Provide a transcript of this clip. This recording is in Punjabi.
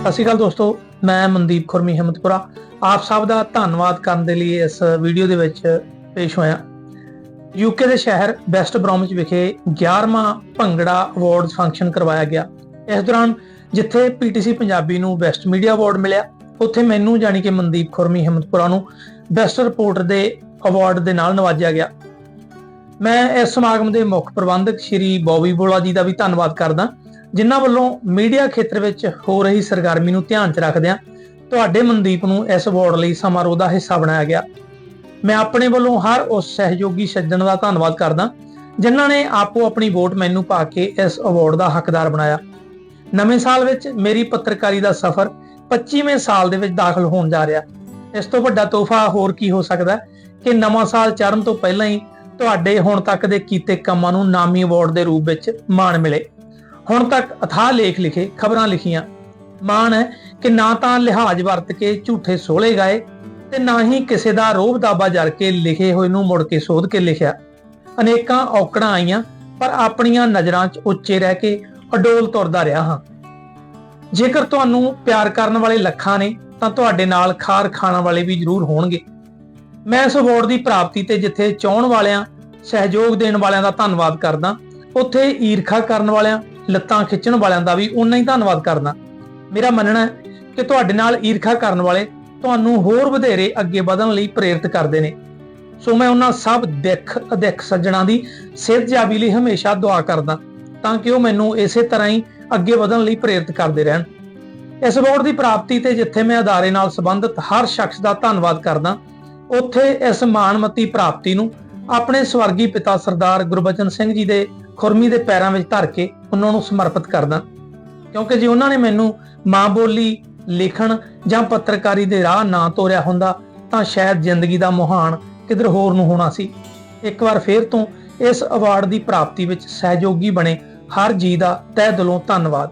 ਸਤਿ ਸ਼੍ਰੀ ਅਕਾਲ ਦੋਸਤੋ, ਮੈਂ ਮਨਦੀਪ ਖੁਰਮੀ ਹਿੰਮਤਪੁਰਾ ਆਪ ਸਭ ਦਾ ਧੰਨਵਾਦ ਕਰਨ ਦੇ ਲਈ ਇਸ ਵੀਡੀਓ ਦੇ ਵਿੱਚ ਪੇਸ਼ ਹੋਇਆ। ਯੂਕੇ ਦੇ ਸ਼ਹਿਰ ਵੈਸਟ ਬ੍ਰੋਮਚ ਵਿਖੇ 11ਵਾਂ ਭੰਗੜਾ ਅਵਾਰਡਸ ਫੰਕਸ਼ਨ ਕਰਵਾਇਆ ਗਿਆ। ਇਸ ਦੌਰਾਨ ਜਿੱਥੇ ਪੀਟੀਸੀ ਪੰਜਾਬੀ ਨੂੰ ਬੈਸਟ ਮੀਡੀਆ ਅਵਾਰਡ ਮਿਲਿਆ, ਉੱਥੇ ਮੈਨੂੰ ਜਾਣੀ ਕਿ ਮਨਦੀਪ ਖੁਰਮੀ ਹਿੰਮਤਪੁਰਾ ਨੂੰ ਬੈਸਟ ਰਿਪੋਰਟਰ ਦੇ ਅਵਾਰਡ ਦੇ ਨਾਲ ਨਵਾਜਿਆ ਗਿਆ। ਮੈਂ ਇਸ ਸਮਾਗਮ ਦੇ ਮੁੱਖ ਪ੍ਰਬੰਧਕ ਸ਼੍ਰੀ ਬੌਬੀ ਬੋਲਾ ਜੀ ਦਾ ਵੀ ਧੰਨਵਾਦ ਕਰਦਾ। ਜਿਨ੍ਹਾਂ ਵੱਲੋਂ ਮੀਡੀਆ ਖੇਤਰ ਵਿੱਚ ਹੋ ਰਹੀ ਸਰਗਰਮੀ ਨੂੰ ਧਿਆਨ 'ਚ ਰੱਖਦਿਆਂ ਤੁਹਾਡੇ ਮਨਦੀਪ ਨੂੰ ਇਸ ਅਵਾਰਡ ਲਈ ਸਮਾਰੋਹ ਦਾ ਹਿੱਸਾ ਬਣਾਇਆ ਗਿਆ। ਮੈਂ ਆਪਣੇ ਵੱਲੋਂ ਹਰ ਉਸ ਸਹਿਯੋਗੀ ਸੱਜਣ ਦਾ ਧੰਨਵਾਦ ਕਰਦਾ ਜਿਨ੍ਹਾਂ ਨੇ ਆਪੋ ਆਪਣੀ ਵੋਟ ਮੈਨੂੰ ਪਾ ਕੇ ਇਸ ਅਵਾਰਡ ਦਾ ਹੱਕਦਾਰ ਬਣਾਇਆ। ਨਵੇਂ ਸਾਲ ਵਿੱਚ ਮੇਰੀ ਪੱਤਰਕਾਰੀ ਦਾ ਸਫ਼ਰ 25ਵੇਂ ਸਾਲ ਦੇ ਵਿੱਚ ਦਾਖਲ ਹੋਣ ਜਾ ਰਿਹਾ। ਇਸ ਤੋਂ ਵੱਡਾ ਤੋਹਫਾ ਹੋਰ ਕੀ ਹੋ ਸਕਦਾ ਕਿ ਨਵਾਂ ਸਾਲ ਚੜ੍ਹਨ ਤੋਂ ਪਹਿਲਾਂ ਹੀ ਤੁਹਾਡੇ ਹੁਣ ਤੱਕ ਦੇ ਕੀਤੇ ਕੰਮਾਂ ਨੂੰ ਨਾਮੀ ਅਵਾਰਡ ਦੇ ਰੂਪ ਵਿੱਚ ਮਾਣ ਮਿਲੇ। ਹੁਣ ਤੱਕ ਅਥਾਹ ਲੇਖ ਲਿਖੇ, ਖਬਰਾਂ ਲਿਖੀਆਂ। ਮਾਣ ਹੈ ਕਿ ਨਾ ਤਾਂ ਲਿਹਾਜ਼ ਵਰਤ ਕੇ ਝੂਠੇ ਸੋਲੇ ਗਾਏ ਤੇ ਨਾ ਹੀ ਕਿਸੇ ਦਾ ਰੋਬ ਦਾਬਾ ਜਰ ਕੇ ਲਿਖੇ ਹੋਏ ਨੂੰ ਮੁੜ ਕੇ ਸੋਧ ਕੇ ਲਿਖਿਆ। ਅਨੇਕਾਂ ਔਕੜਾਂ ਆਈਆਂ, ਪਰ ਆਪਣੀਆਂ ਨਜ਼ਰਾਂ 'ਚ ਉੱਚੇ ਰਹਿ ਕੇ ਅਡੋਲ ਤੁਰਦਾ ਰਿਹਾ ਹਾਂ। ਜੇਕਰ ਤੁਹਾਨੂੰ ਪਿਆਰ ਕਰਨ ਵਾਲੇ ਲੱਖਾਂ ਨੇ, ਤਾਂ ਤੁਹਾਡੇ ਨਾਲ ਖਾਰ ਖਾਣ ਵਾਲੇ ਵੀ ਜ਼ਰੂਰ ਹੋਣਗੇ। ਮੈਂ ਇਸ ਅਵਾਰਡ ਦੀ ਪ੍ਰਾਪਤੀ ਤੇ ਜਿੱਥੇ ਚਾਹਣ ਵਾਲਿਆਂ, ਸਹਿਯੋਗ ਦੇਣ ਵਾਲਿਆਂ ਦਾ ਧੰਨਵਾਦ ਕਰਦਾ, ਉੱਥੇ ਈਰਖਾ ਕਰਨ ਵਾਲਿਆਂ ਲੱਤਾਂ ਖਿੱਚਣ ਵਾਲਿਆਂ ਦਾ ਵੀ ਉਨਾ ਹੀ ਧੰਨਵਾਦ ਕਰਦਾ। ਮੇਰਾ ਮੰਨਣਾ ਹੈ ਕਿ ਤੁਹਾਡੇ ਨਾਲ ਈਰਖਾ ਕਰਨ ਵਾਲੇ ਤੁਹਾਨੂੰ ਹੋਰ ਵਧੇਰੇ ਅੱਗੇ ਵਧਣ ਲਈ ਪ੍ਰੇਰਿਤ ਕਰਦੇ ਨੇ। ਸੋ ਮੈਂ ਉਹਨਾਂ ਸਭ ਦਿੱਖ ਅਦਿੱਖ ਸੱਜਣਾ ਦੀ ਸਿਹਤਯਾਬੀ ਲਈ ਹਮੇਸ਼ਾ ਦੁਆ ਕਰਦਾ ਤਾਂ ਕਿ ਉਹ ਮੈਨੂੰ ਇਸੇ ਤਰ੍ਹਾਂ ਹੀ ਅੱਗੇ ਵਧਣ ਲਈ ਪ੍ਰੇਰਿਤ ਕਰਦੇ ਰਹਿਣ। ਇਸ ਅਵਾਰਡ ਦੀ ਪ੍ਰਾਪਤੀ ਤੇ ਜਿੱਥੇ ਮੈਂ ਅਦਾਰੇ ਨਾਲ ਸੰਬੰਧਿਤ ਹਰ ਸ਼ਖਸ ਦਾ ਧੰਨਵਾਦ ਕਰਦਾ, ਉੱਥੇ ਇਸ ਮਾਣਮਤੀ ਪ੍ਰਾਪਤੀ ਨੂੰ ਆਪਣੇ ਸਵਰਗੀ ਪਿਤਾ ਸਰਦਾਰ ਗੁਰਬਚਨ ਸਿੰਘ ਜੀ ਦੇ ਖੁਰਮੀ ਦੇ ਪੈਰਾਂ ਵਿੱਚ ਧਰ ਕੇ ਉਹਨਾਂ ਨੂੰ ਸਮਰਪਿਤ ਕਰਦਾ। ਕਿਉਂਕਿ ਜੇ ਉਹਨਾਂ ਨੇ ਮੈਨੂੰ ਮਾਂ ਬੋਲੀ, ਲਿਖਣ ਜਾਂ ਪੱਤਰਕਾਰੀ ਦੇ ਰਾਹ ਨਾ ਤੋਰਿਆ ਹੁੰਦਾ, ਤਾਂ ਸ਼ਾਇਦ ਜ਼ਿੰਦਗੀ ਦਾ ਮੁਹਾਨ ਕਿਧਰ ਹੋਰ ਨੂੰ ਹੋਣਾ ਸੀ। ਇੱਕ ਵਾਰ ਫੇਰ ਤੋਂ ਇਸ ਅਵਾਰਡ ਦੀ ਪ੍ਰਾਪਤੀ ਵਿੱਚ ਸਹਿਯੋਗੀ ਬਣੇ ਹਰ ਜੀ ਦਾ ਤਹਿ ਦਿਲੋਂ ਧੰਨਵਾਦ।